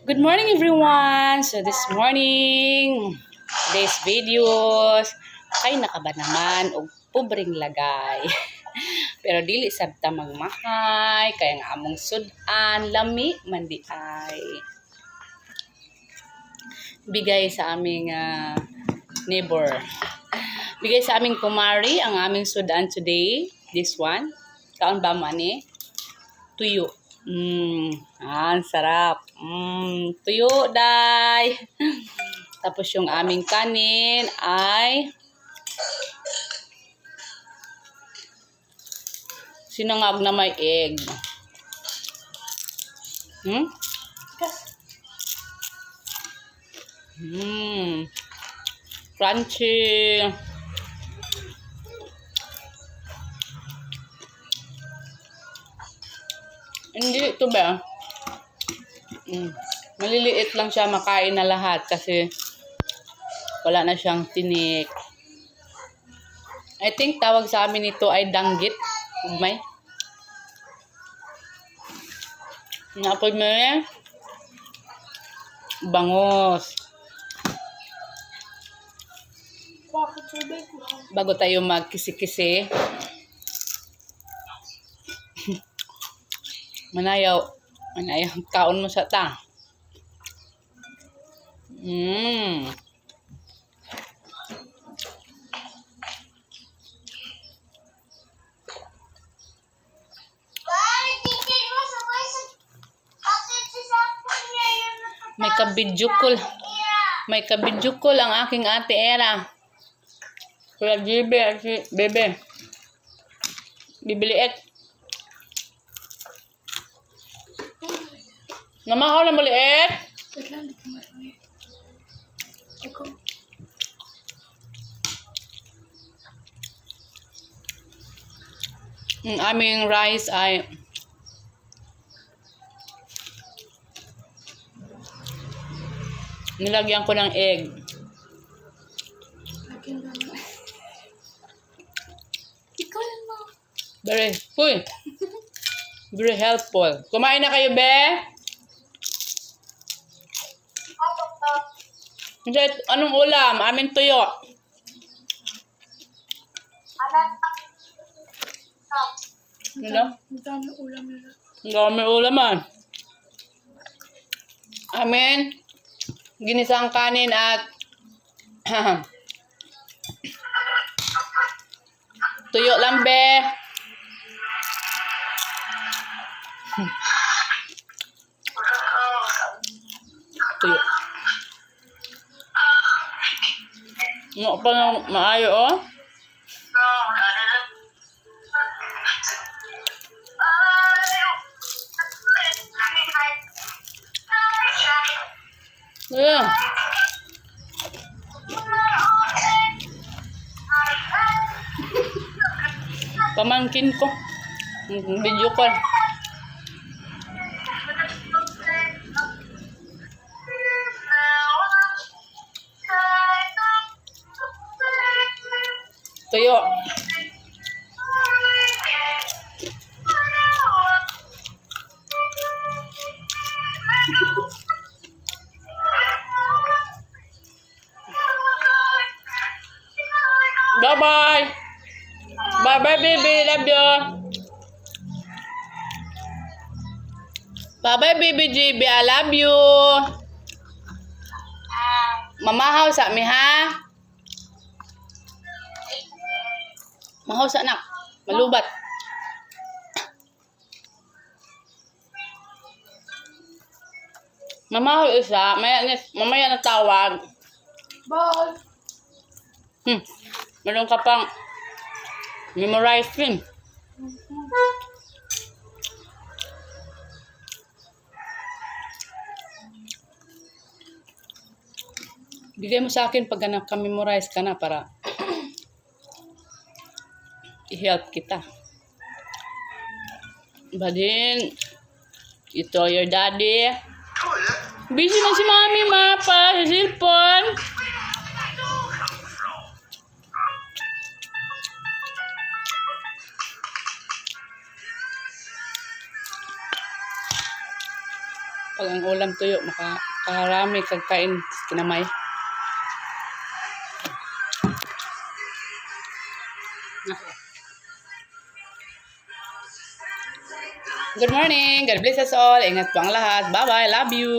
Good morning everyone! So this morning, today's videos, ay nakaba naman og pobreng lagay. Pero dili sabta magmahay, kaya nga among sudan, lami, man di ay. Bigay sa aming ah, neighbor. Bigay sa aming kumari ang aming sudan today. This one. Kaon ba man eh? Tuyo. Mmm, ah, sarap. Mmm, tuyo, day. Tapos yung aming kanin ay sinangag na may egg. Hmm? Mmm. Crunchy. Hindi ito ba? Mm. Maliliit lang siya makain na lahat kasi wala na siyang tinik. I think tawag sa amin ito ay danggit. May. Napoy mo eh. Bangos. Bago tayo magkisi-kisi. Manayaw. Manayaw. Kaon mo sa ta. Mmm. Sasaktan niya yun? May. May kabidyukol ang aking ate Era. Kuya Jibe at si Bebe. Namahaw na maliit. Ang aming rice ay nilagyan ko ng egg. Ikaw lang mo. Very, very helpful. Kumain na kayo, be? Hindi, anong ulam? Amin tuyo. Ano? Ang dami ulam nila. Ang dami ulaman. Amin. Ginisang kanin at tuyo lang, be. tuyo. Ano pa na maayo, oh? Ayan. Pamangkin ko. Video call. Tuyo. Bye-bye. Bye-bye, baby. Love you. Bye-bye, baby JB. I love you. Mamahaw sa mi, ha? Mahaw sa anak. Malubat. Mamahaw isa. Maya, mamaya na tawag. Bye! Hmm. Meron ka pang memorize din. Bigay mo sa akin pag naka-memorize ka na para i-help kita. Badin, ito your daddy. Busy na si mami, ma, pa, sa cellphone. Pag ang ulam tuyo, maka, makarami kag kain Good morning. God bless us all. Ingat po ang lahat. Bye-bye. Love you.